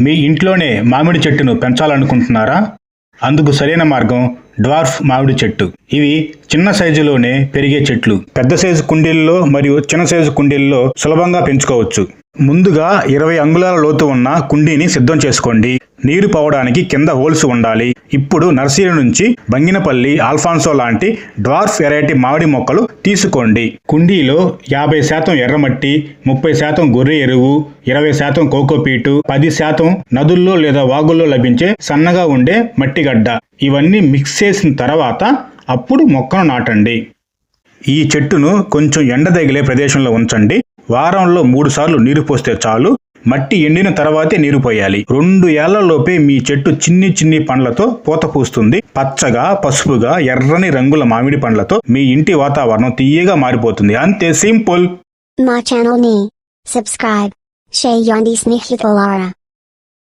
మీ ఇంట్లోనే మామిడి చెట్టును పెంచాలనుకుంటున్నారా? అందుకు సరైన మార్గం డ్వార్ఫ్ మామిడి చెట్టు. ఇవి చిన్న సైజులోనే పెరిగే చెట్లు. పెద్ద సైజు కుండీల్లో మరియు చిన్న సైజు కుండీల్లో సులభంగా పెంచుకోవచ్చు. ముందుగా ఇరవై అంగుళాల లోతు ఉన్న కుండీని సిద్ధం చేసుకోండి. నీరు పోవడానికి కింద హోల్స్ ఉండాలి. ఇప్పుడు నర్సరీ నుంచి బంగినపల్లి ఆల్ఫాన్సో లాంటి డ్వార్ఫ్ వెరైటీ మామిడి మొక్కలు తీసుకోండి. కుండీలో యాభై శాతం ఎర్రమట్టి ముప్పై శాతం గొర్రె ఎరువు ఇరవై శాతం కోకోపీటు పది శాతం నదుల్లో లేదా వాగుల్లో లభించే సన్నగా ఉండే మట్టిగడ్డ. ఇవన్నీ మిక్స్ చేసిన తర్వాత అప్పుడు మొక్కను నాటండి. ఈ చెట్టును కొంచెం ఎండ తగిలే ప్రదేశంలో ఉంచండి. వారంలో మూడు సార్లు నీరు పోస్తే చాలు. మట్టి ఎండిన తర్వాతే నీరు పోయాలి. రెండు ఏళ్ళలోపే మీ చెట్టు చిన్ని చిన్ని పండ్లతో పూత పూస్తుంది. పచ్చగా పసుపుగా ఎర్రని రంగుల మామిడి పండ్లతో మీ ఇంటి వాతావరణం తీయగా మారిపోతుంది. అంతే సింపుల్. మా ఛానల్ని సబ్స్క్రైబ్ చేయండి స్నేహితులారా.